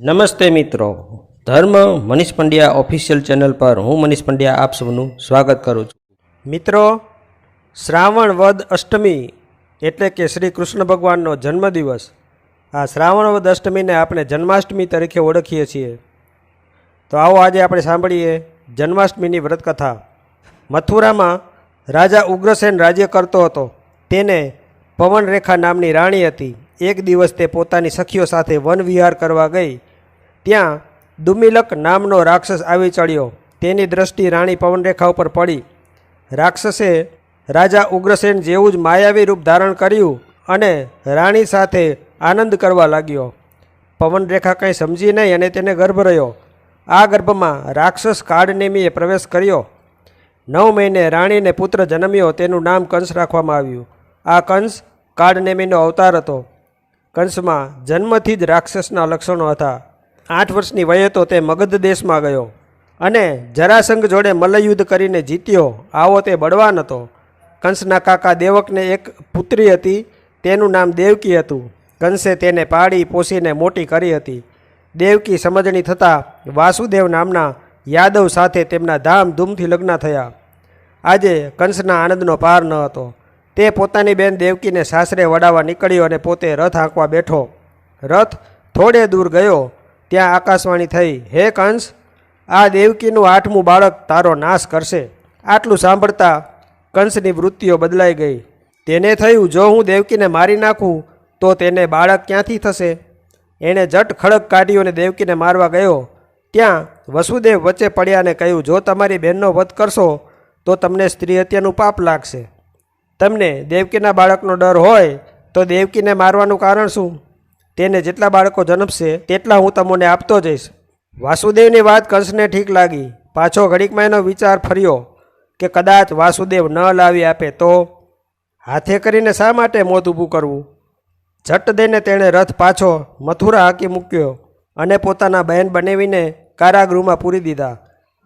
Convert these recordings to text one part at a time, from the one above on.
નમસ્તે મિત્રો. ધર્મ મનીષ પંડ્યા ઓફિશિયલ ચેનલ પર હું મનીષ પંડ્યા આપ સૌનું સ્વાગત કરું છું. મિત્રો, શ્રાવણ વદ અષ્ટમી એટલે કે શ્રી કૃષ્ણ ભગવાનનો જન્મદિવસ. આ શ્રાવણ વદ અષ્ટમીને આપણે જન્માષ્ટમી તરીકે ઓળખીએ છીએ. તો આવો આજે આપણે સાંભળીએ જન્માષ્ટમીની વ્રતકથા. મથુરામાં રાજા ઉગ્રસેન રાજ્ય કરતો હતો. તેને પવનરેખા નામની રાણી હતી. એક દિવસ તે પોતાની સખીઓ સાથે વન વિહાર કરવા ગઈ. ત્યાં દુમિલક નામનો રાક્ષસ આવી ચડ્યો. તેની દ્રષ્ટિ રાણી પવનરેખા ઉપર પડી. રાક્ષસે રાજા ઉગ્રસેન જેવું જ માયાવી રૂપ ધારણ કર્યું અને રાણી સાથે આનંદ કરવા લાગ્યો. પવનરેખા કંઈ સમજી નહીં અને તેને ગર્ભ રહ્યો. આ ગર્ભમાં રાક્ષસ કાળનેમીએ પ્રવેશ કર્યો. નવ મહિને રાણીને પુત્ર જન્મ્યો તેનું નામ કંસ રાખવામાં આવ્યું. આ કંસ કાળનેમીનો અવતાર હતો. કંસમાં જન્મથી જ રાક્ષસના લક્ષણો હતા. આઠ વર્ષની વયે તો તે મગધ દેશમાં ગયો અને જરાસંઘ જોડે મલ્લયુદ્ધ કરીને જીત્યો. આવો તે બળવાન હતો. કંસના કાકા દેવકને એક પુત્રી હતી. તેનું નામ દેવકી હતું. કંસે તેને પાળી પોષીને મોટી કરી હતી. દેવકી સમજણી થતાં વાસુદેવ નામના યાદવ સાથે તેમના ધામધૂમથી લગ્ન થયા. આજે કંસના આનંદનો પાર ન હતો. તે પોતાની બેન દેવકીને સાસરે વડાવવા નીકળ્યો અને પોતે રથ હાંકવા બેઠો. રથ થોડે દૂર ગયો. ત્યાં આકાશવાણી થઈ, હે કંસ, આ દેવકીનું આઠમું બાળક તારો નાશ કરશે. આટલું સાંભળતા કંસની વૃત્તિઓ બદલાઈ ગઈ. તેને થયું, જો હું દેવકીને મારી નાખું, તો તેને બાળક ક્યાંથી થશે? એણે જટ ખડક કાઢ્યો અને દેવકીને મારવા ગયો. ત્યાં વસુદેવ વચ્ચે પડ્યા અને કહ્યું, જો તમારી બહેનનો વધ કરશો, તો તમને સ્ત્રી હત્યાનું પાપ લાગશે. તમને દેવકીના બાળકનો ડર હોય, તો દેવકીને મારવાનું કારણ શું? તેને જેટલા બાળકો જન્મશે, તેટલા હું તમને આપતો જઈશ. વાસુદેવની વાત કંસને ઠીક લાગી. પાછો ઘડીકમાં એનો વિચાર ફર્યો કે કદાચ વાસુદેવ ન લાવી આપે તો? હાથે કરીને શા માટે મોત ઊભું કરવું? ઝટ દઈને તેણે રથ પાછો મથુરા હાકી મૂક્યો અને પોતાના બહેન બનાવીને કારાગૃહમાં પૂરી દીધા.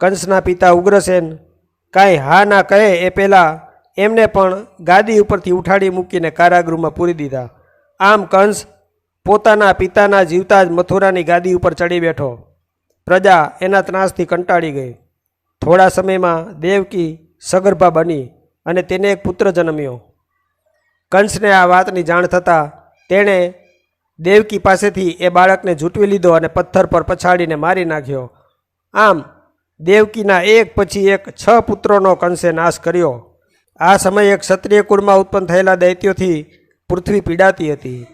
કંસના પિતા ઉગ્રસેન, કાંઈ હા ના કહે એ પહેલાં એમને પણ ગાદી ઉપરથી ઉઠાડી મૂકીને કારાગૃહમાં પૂરી દીધા. આમ કંસ પોતાના પિતાના જીવતા જ મથુરાની ગાદી ઉપર ચડી બેઠો. પ્રજા એના ત્રાસથી કંટાળી ગઈ. થોડા સમયમાં દેવકી સગર્ભા બની અને તેને એક પુત્ર જન્મ્યો. કંસને આ વાતની જાણ થતાં તેણે દેવકી પાસેથી એ બાળકને ઝૂંટવી લીધો અને પથ્થર પર પછાડીને મારી નાખ્યો. આમ, દેવકીના એક પછી એક છ પુત્રોનો કંસે નાશ કર્યો. આ સમયે ક્ષત્રિય કુળમાં ઉત્પન્ન થયેલા દૈત્યોથી પૃથ્વી પીડાતી હતી.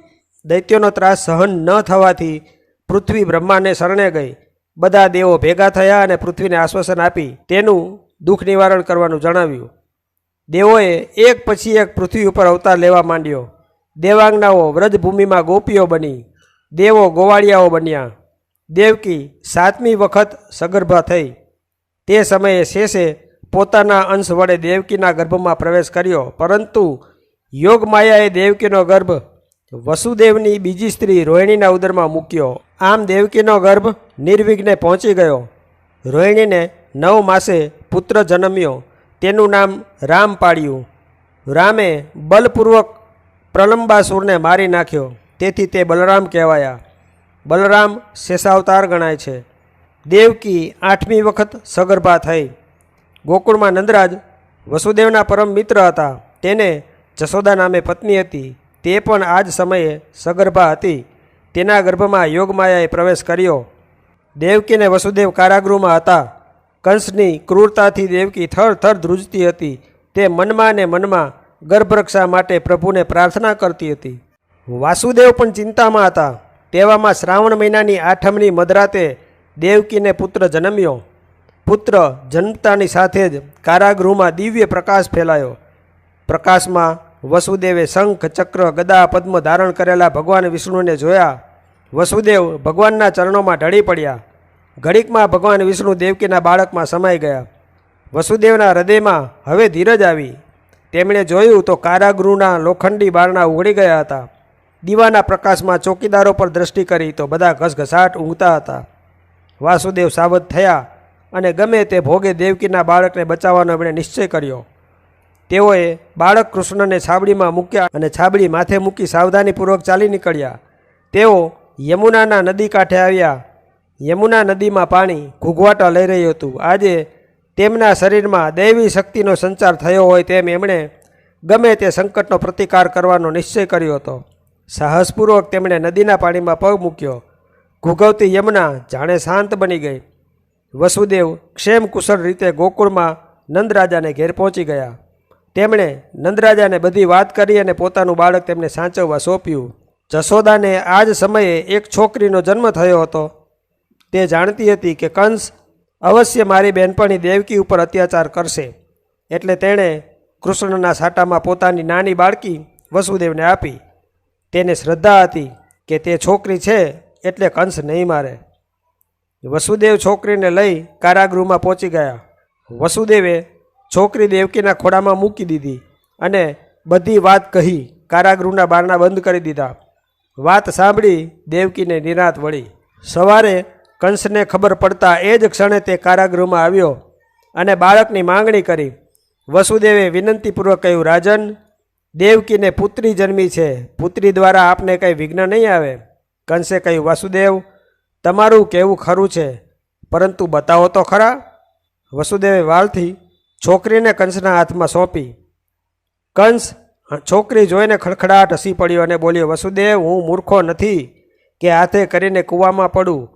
દૈત્યોનો ત્રાસ સહન ન થવાથી પૃથ્વી બ્રહ્માને શરણે ગઈ. બધા દેવો ભેગા થયા અને પૃથ્વીને આશ્વાસન આપી તેનું દુઃખ નિવારણ કરવાનું જણાવ્યું. દેવોએ એક પછી એક પૃથ્વી ઉપર અવતાર લેવા માંડ્યો. દેવાંગનાઓ વ્રજભૂમિમાં ગોપીઓ બની. દેવો ગોવાળિયાઓ બન્યા. દેવકી સાતમી વખત સગર્ભા થઈ. તે સમયે શેષે પોતાના અંશ વડે દેવકીના ગર્ભમાં પ્રવેશ કર્યો. પરંતુ યોગ માયાએ દેવકીનો ગર્ભ વસુદેવની બીજી સ્ત્રી રોહિણીના ઉદરમાં મૂક્યો. આમ દેવકીનો ગર્ભ નિર્વિઘ્ને પહોંચી ગયો. રોહિણીને નવ માસે પુત્ર જન્મ્યો. તેનું નામ રામ પાડ્યું. રામે બલપૂર્વક પ્રલંબાસુરને મારી નાખ્યો. તેથી તે બલરામ કહેવાયા. બલરામ શેષાવતાર ગણાય છે. દેવકી આઠમી વખત સગર્ભા થઈ. ગોકુળમાં નંદરાજ વસુદેવના પરમ મિત્ર હતા. તેને જશોદા નામે પત્ની હતી. તે પણ આ જ સમયે સગર્ભા હતી. તેના ગર્ભમાં યોગમાયાએ પ્રવેશ કર્યો. દેવકીને વસુદેવ કારાગૃહમાં હતા. કંસની ક્રૂરતાથી દેવકી થર થર ધ્રુજતી હતી. તે મનમાં ને મનમાં ગર્ભરક્ષા માટે પ્રભુને પ્રાર્થના કરતી હતી. વાસુદેવ પણ ચિંતામાં હતા. તેવામાં શ્રાવણ મહિનાની આઠમની મધરાતે દેવકીને પુત્ર જન્મ્યો. પુત્ર જન્મતાની સાથે જ કારાગૃહમાં દિવ્ય પ્રકાશ ફેલાયો. પ્રકાશમાં વસુદેવે શંખ, ચક્ર, ગદા, પદ્મ ધારણ કરેલા ભગવાન વિષ્ણુને જોયા. વસુદેવ ભગવાનના ચરણોમાં ઢળી પડ્યા. ઘડીકમાં ભગવાન વિષ્ણુ દેવકીના બાળકમાં સમાઈ ગયા. વસુદેવના હૃદયમાં હવે ધીરજ આવી. તેમણે જોયું તો કારાગૃહના લોખંડી બારણા ઉઘડી ગયા હતા. દીવાના પ્રકાશમાં ચોકીદારો પર દ્રષ્ટિ કરી તો બધા ઘસઘસાટ ઊંઘતા હતા. વાસુદેવ સાવધ થયા અને ગમે તે ભોગે દેવકીના બાળકને બચાવવાનો એમણે નિશ્ચય કર્યો. તેઓએ બાળક કૃષ્ણને છાબડીમાં મૂક્યા અને છાબડી માથે મૂકી સાવધાનીપૂર્વક ચાલી નીકળ્યા. તેઓ યમુનાના નદી કાંઠે આવ્યા. યમુના નદીમાં પાણી ઘૂઘવાટા લઈ રહ્યું હતું. આજે તેમના શરીરમાં દૈવી શક્તિનો સંચાર થયો હોય તેમ એમણે ગમે તે સંકટનો પ્રતિકાર કરવાનો નિશ્ચય કર્યો હતો. સાહસપૂર્વક તેમણે નદીના પાણીમાં પગ મૂક્યો. ઘૂઘવતી યમુના જાણે શાંત બની ગઈ. વસુદેવ ક્ષેમ કુશળ રીતે ગોકુળમાં નંદરાજાને ઘેર પહોંચી ગયા. તેમણે નંદરાજાને બધી વાત કરી અને પોતાનું બાળક તેમને સાચવવા સોંપ્યું. જશોદાને આ જ સમયે એક છોકરીનો જન્મ થયો હતો. તે જાણતી હતી કે કંસ અવશ્ય મારી બહેનપણી દેવકી ઉપર અત્યાચાર કરશે. એટલે તેણે કૃષ્ણના સાટામાં પોતાની નાની બાળકી વસુદેવને આપી. તેને શ્રદ્ધા હતી કે તે છોકરી છે એટલે કંસ નહીં મારે. વસુદેવ છોકરીને લઈ કારાગૃહમાં પહોંચી ગયા. વસુદેવે છોકરી દેવકીના ખોળામાં મૂકી દીધી અને બધી વાત કહી કારાગૃહના બારણા બંધ કરી દીધા. વાત સાંભળી દેવકીને નિરાત વળી. સવારે કંસને ખબર પડતા એ જ ક્ષણે તે કારાગૃહમાં આવ્યો અને બાળકની માંગણી કરી. વસુદેવે વિનંતીપૂર્વક કહ્યું, રાજન, દેવકીને પુત્રી જન્મી છે. પુત્રી દ્વારા આપને કંઈ વિઘ્ન નહીં આવે. કંસે કહ્યું, વસુદેવ, તમારું કહેવું ખરું છે? પરંતુ બતાવો તો ખરા. વસુદેવે વાલથી છોકરીને કંસના હાથમાં સોંપી. કંસ છોકરી જોઈને ખડખડાટ હસી પડ્યો અને બોલ્યો, વસુદેવ, હું મૂર્ખો નથી કે હાથે કરીને કૂવામાં પડું.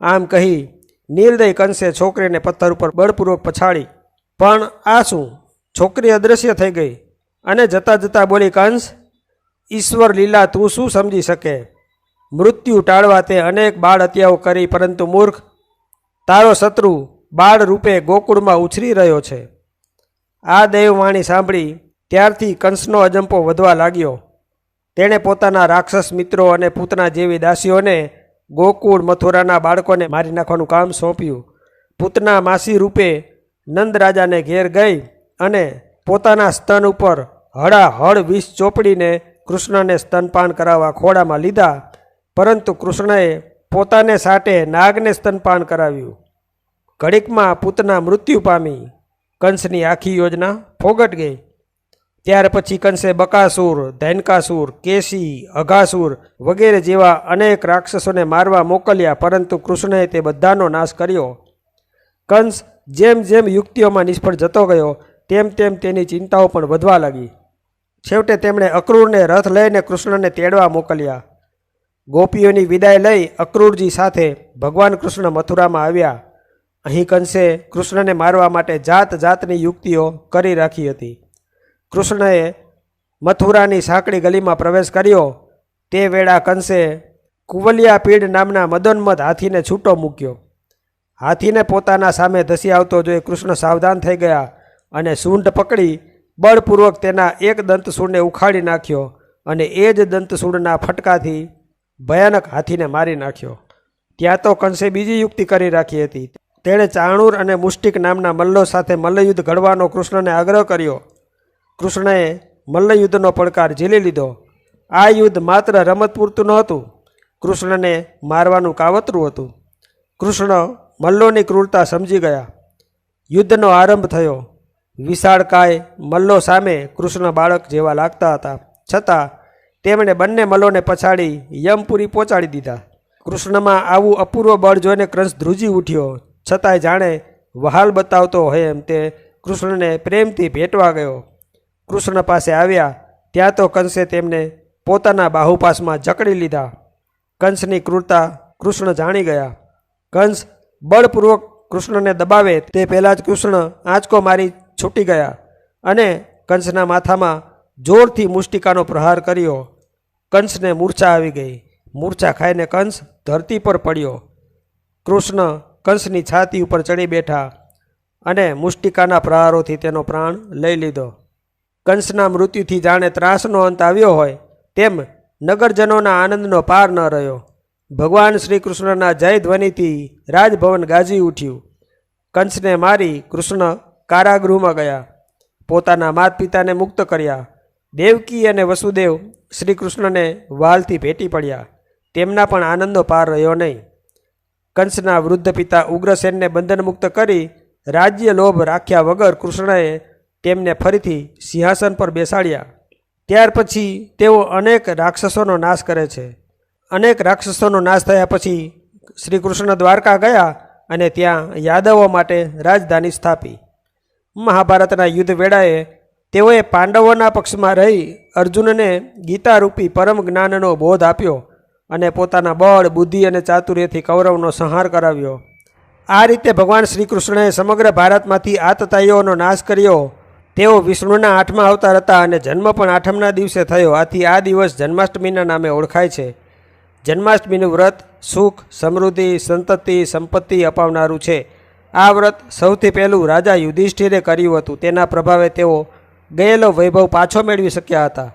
આમ કહી નિર્દય કંસે છોકરીને પથ્થર ઉપર બળપૂર્વક પછાડી. પણ આ શું? છોકરી અદૃશ્ય થઈ ગઈ. અને જતાં જતાં બોલી, કંસ, ઈશ્વર લીલા, તું શું સમજી શકે? મૃત્યુ ટાળવા તે અનેક બાળ હત્યાઓ કરી, પરંતુ મૂર્ખ, તારો શત્રુ બાળ રૂપે ગોકુળમાં ઉછરી રહ્યો છે. આ દેવવાણી સાંભળી ત્યારથી કંસનો અજંપો વધવા લાગ્યો. તેણે પોતાના રાક્ષસ મિત્રો અને પૂતના જેવી દાસીઓને ગોકુળ મથુરાના બાળકોને મારી નાખવાનું કામ સોંપ્યું. પૂતના માસી રૂપે નંદ રાજાને ઘેર ગઈ અને પોતાના સ્તન ઉપર હળાહળ વિષ ચોપડીને કૃષ્ણને સ્તનપાન કરાવવા ખોળામાં લીધા, પરંતુ કૃષ્ણએ પોતાને સાટે નાગને સ્તનપાન કરાવ્યું. ઘડીકમાં પૂતના મૃત્યુ પામી. કંસની આખી યોજના ફોગટ ગઈ. ત્યાર પછી કંસે બકાસુર, ધૈનકાસુર, કેસી, અઘાસુર વગેરે જેવા અનેક રાક્ષસોને મારવા મોકલ્યા, પરંતુ કૃષ્ણએ તે બધાનો નાશ કર્યો. કંસ જેમ જેમ યુક્તિઓમાં નિષ્ફળ જતો ગયો, તેમ તેમ તેની ચિંતાઓ પણ વધવા લાગી. છેવટે તેમણે અક્રૂરને રથ લઈને કૃષ્ણને તેડવા મોકલ્યા. ગોપીઓની વિદાય લઈ અક્રૂરજી સાથે ભગવાન કૃષ્ણ મથુરામાં આવ્યા. અહીં કંસે કૃષ્ણને મારવા માટે જાત જાતની યુક્તિઓ કરી રાખી હતી. કૃષ્ણએ મથુરાની સાંકડી ગલીમાં પ્રવેશ કર્યો. તે વેળા કંસે કુવલિયા પીડ નામના મદોન્મદ હાથીને છૂટો મૂક્યો. હાથીને પોતાના સામે ધસી આવતો જોઈ કૃષ્ણ સાવધાન થઈ ગયા અને સૂંઢ પકડી બળપૂર્વક તેના એક દંતસૂળને ઉખાડી નાખ્યો અને એ જ દંતસૂળના ફટકાથી ભયાનક હાથીને મારી નાખ્યો. ત્યાં તો કંસે બીજી યુક્તિ કરી રાખી હતી. તેણે ચાણૂર અને મુષ્ટિક નામના મલ્લો સાથે મલ્લયુદ્ધ ઘડવાનો કૃષ્ણને આગ્રહ કર્યો. કૃષ્ણએ મલ્લયુદ્ધનો પડકાર ઝીલી લીધો. આ યુદ્ધ માત્ર રમત પૂરતું નહોતું કૃષ્ણને મારવાનું કાવતરું હતું. કૃષ્ણ મલ્લોની ક્રૂરતા સમજી ગયા. યુદ્ધનો આરંભ થયો. વિશાળકાય મલ્લો સામે કૃષ્ણ બાળક જેવા લાગતા હતા. છતાં તેમણે બંને મલ્લોને પછાડી યમપુરી પહોંચાડી દીધા. કૃષ્ણમાં આવું અપૂર્વ બળ જોઈને કંસ ધ્રુજી ઉઠ્યો. છતાંય જાણે વહાલ બતાવતો હોય એમ તે કૃષ્ણને પ્રેમથી ભેટવા ગયો. કૃષ્ણ પાસે આવ્યા, ત્યાં તો કંસે તેમને પોતાના બાહુપાસમાં જકડી લીધા. કંસની ક્રૂરતા કૃષ્ણ જાણી ગયા. કંસ બળપૂર્વક કૃષ્ણને દબાવે તે પહેલાં જ કૃષ્ણ આંચકો મારી છૂટી ગયા અને કંસના માથામાં જોરથી મુષ્ટિકાનો પ્રહાર કર્યો. કંસને મૂર્છા આવી ગઈ. મૂર્છા ખાઈને કંસ ધરતી પર પડ્યો. કૃષ્ણ કંસની છાતી ઉપર ચડી બેઠા અને મુષ્ટિકાના પ્રહારોથી તેનો પ્રાણ લઈ લીધો. કંસના મૃત્યુથી જાણે ત્રાસનો અંત આવ્યો હોય તેમ નગરજનોના આનંદનો પાર ન રહ્યો. ભગવાન શ્રી કૃષ્ણના જય ધ્વનિથી રાજભવન ગાજી ઉઠ્યું. કંસને મારી કૃષ્ણ કારાગૃહમાં ગયા. પોતાના માત પિતાને મુક્ત કર્યા. દેવકી અને વસુદેવ શ્રી કૃષ્ણને વાલથી ભેટી પડ્યા. તેમના પણ આનંદનો પાર રહ્યો નહીં. કંસના વૃદ્ધ પિતા ઉગ્રસેનને બંધનમુક્ત કરી રાજ્ય લોભ રાખ્યા વગર કૃષ્ણએ તેમને ફરીથી સિંહાસન પર બેસાડ્યા. ત્યાર પછી તેઓ અનેક રાક્ષસોનો નાશ કરે છે. અનેક રાક્ષસોનો નાશ થયા પછી શ્રી કૃષ્ણ દ્વારકા ગયા અને ત્યાં યાદવો માટે રાજધાની સ્થાપી. મહાભારતના યુદ્ધ વેળાએ તેઓએ પાંડવોના પક્ષમાં રહી અર્જુનને ગીતારૂપી પરમ જ્ઞાનનો બોધ આપ્યો. અને પોતાના બળ, બુદ્ધિ અને ચાતુર્યથી કૌરવનો સંહાર કરાવ્યો. આ રીતે ભગવાન શ્રી કૃષ્ણએ સમગ્ર ભારતમાંથી આતતાઈઓનો નાશ કર્યો. તેઓ વિષ્ણુના આઠમા અવતાર હતા અને જન્મ પણ આઠમના દિવસે થયો. આથી આ દિવસ જન્માષ્ટમીના નામે ઓળખાય છે. જન્માષ્ટમીનું વ્રત સુખ, સમૃદ્ધિ, સંતતિ, સંપત્તિ અપાવનારું છે. આ વ્રત સૌથી પહેલું રાજા યુધિષ્ઠિરે કર્યું હતું. તેના પ્રભાવે તેઓ ગયેલો વૈભવ પાછો મેળવી શક્યા હતા.